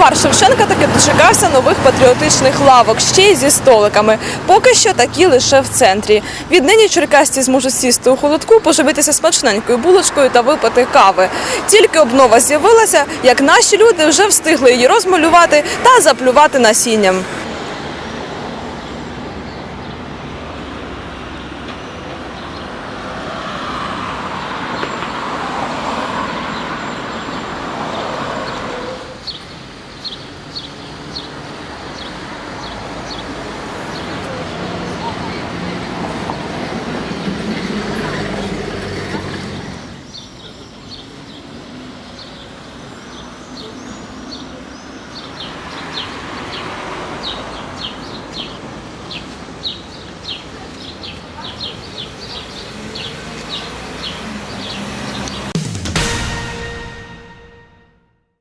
Бульвар Шевченка таки дочекався нових патріотичних лавок, ще й зі столиками. Поки що такі лише в центрі. Віднині черкасці зможуть сісти у холодку, поживитися смачненькою булочкою та випити кави. Тільки обнова з'явилася, як наші люди вже встигли її розмалювати та заплювати насінням.